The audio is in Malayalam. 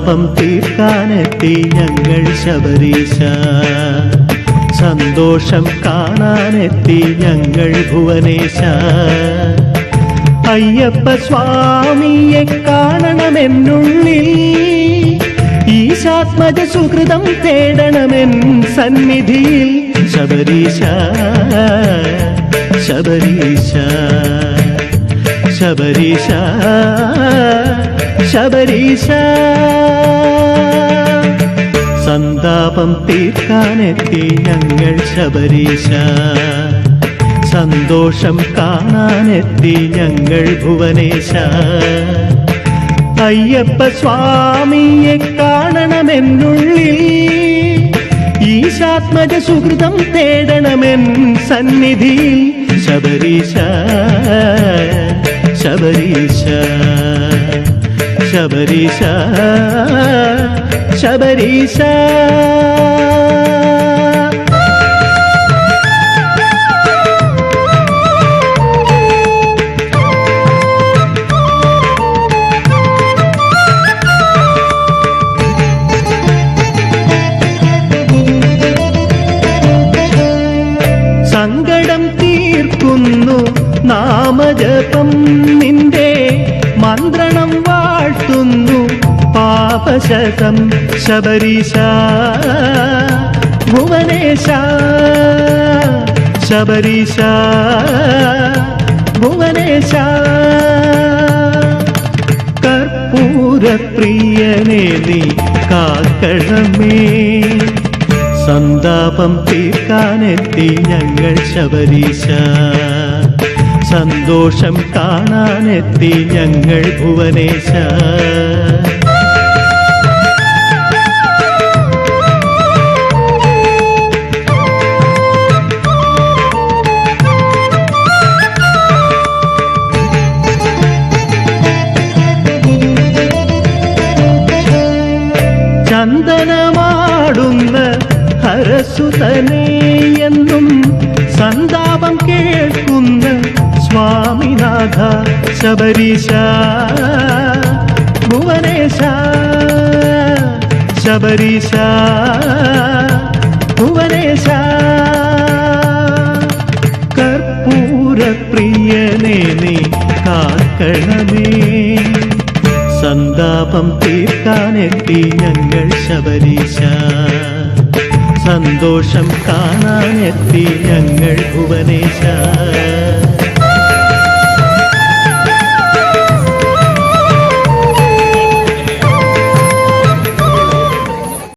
സന്താപം തീർക്കാനെത്തി ഞങ്ങൾ ശബരീശ. സന്തോഷം കാണാനെത്തി ഞങ്ങൾ ഭുവനേശ. അയ്യപ്പ സ്വാമിയെ കാണണമെന്നുള്ളിൽ ഈശാത്മജ സുഹൃതം തേടണമെൻ സന്നിധിയിൽ. ശബരീശ ശബരീശ ശബരീശ. ശബരീശ. സന്താപം തീർക്കാനെത്തി ഞങ്ങൾ ശബരീശ. സന്തോഷം കാണാനെത്തി ഞങ്ങൾ ഭുവനേശ. അയ്യപ്പ സ്വാമിയെ കാണണമെന്നുള്ളിൽ ഈശാത്മജ സുഹൃതം തേടണമെൻ സന്നിധിയിൽ. ശബരീശ ശബരീശ. ശബരീശ ശബരീശ. സങ്കടം തീർക്കുന്നു നാമജപം നിന്റെ മന്ത്രണം വാഴ്ത്തുന്നു പാപശതം ശബരീശ. ഭുവനേശ ശബരീശ ഭുവനേശ. കർപ്പൂരപ്രിയനെ നീ കാക്കണമേ. സന്താപം തീർക്കാനെത്തി ഞങ്ങൾ ശബരീശ. സന്തോഷം കാണാനെത്തി ഞങ്ങൾ ഭുവനേശ. ചന്ദനമാടുന്ന ഹരസുതനേ എന്നും സന്താപം കേൾക്കുന്ന സ്വാമിനാഥ ശബരീശ ഭുവനേശ ശബരീശ ഭുവനേശ. കർപ്പൂരപ്രിയനെ നീ കാക്കണമേ. സന്താപം തീർക്കാനെത്തി ഞങ്ങൾ ശബരീശ. സന്തോഷം കാണാനെത്തി ഞങ്ങൾ ഭുവനേശ.